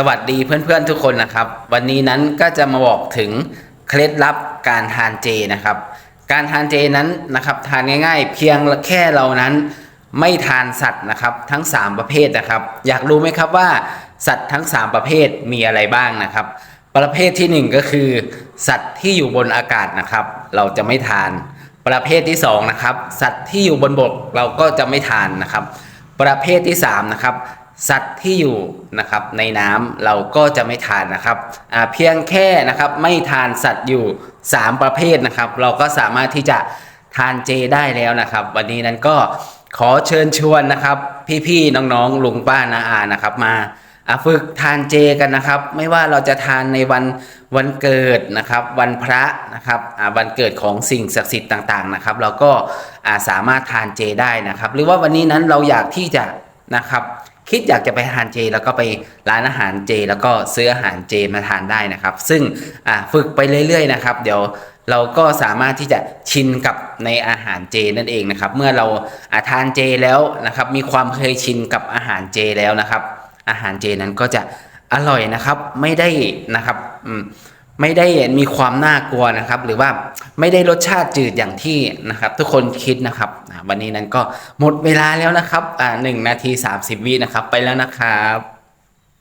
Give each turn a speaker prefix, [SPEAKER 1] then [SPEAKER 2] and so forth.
[SPEAKER 1] สวัสดีเพื่อนๆทุกคนนะครับ วันนี้นั้นก็จะมาบอกถึงเคล็ดลับการทานเจนะครับ การทานเจนั้นนะครับทานง่าย ๆ เพียงแค่เรานั้นไม่ทานสัตว์นะครับทั้ง 3 ประเภทนะครับ อยากรู้ไหมครับว่าสัตว์ทั้ง 3 ประเภทมีอะไรบ้างนะครับ ประเภททีหนึ่1 ก็คือ สัตว์ที่อยู่บนอากาศนะครับ เราจะไม่ทาน ประเภทที่สองนะครับสัตว์ที่อยู่บนบกเราก็จะไม่ทานนะครับ ประเภทที่สามนะครับ สัตว์ที่อยู่นะครับในน้ำเราก็จะไม่ทานนะครับเพียงแค่นะครับไม่ทานสัตว์อยู่ 3 ประเภทนะครับ เราก็สามารถที่จะทานเจได้แล้วนะครับ วันนี้นั้นก็ขอเชิญชวนนะครับพี่ๆน้องๆลุงป้านาอานะครับ มาฝึกทานเจกันนะครับ ไม่ว่าเราจะทานในวันวันเกิดนะครับ วันพระนะครับวันเกิดของสิ่งศักดิ์สิทธิ์ต่างๆนะครับ เราก็าสามารถทานเจได้นะครับ หรือว่าวันนี้นั้นเราอยากที่จะนะครับ คิดอยากจะไปทานเจ แล้วก็ไปร้านอาหารเจ แล้วก็ซื้ออาหารเจมาทานได้นะครับ ซึ่งฝึกไปเรื่อยๆนะครับ เดี๋ยวเราก็สามารถที่จะชินกับในอาหารเจนั่นเองนะครับ เมื่อเราอาทานเจแล้วนะครับ มีความเคยชินกับอาหารเจแล้วนะครับ อาหารเจนั้นก็จะอร่อยนะครับ ไม่ได้นะครับ อืม ไม่ได้มีความน่ากลัวนะครับ หรือว่าไม่ได้รสชาติจืดอย่างที่นะครับ ทุกคนคิดนะครับ วันนี้นั้นก็หมดเวลาแล้วนะครับหนึ่งนาที 30 วินะครับ ไปแล้วนะครับ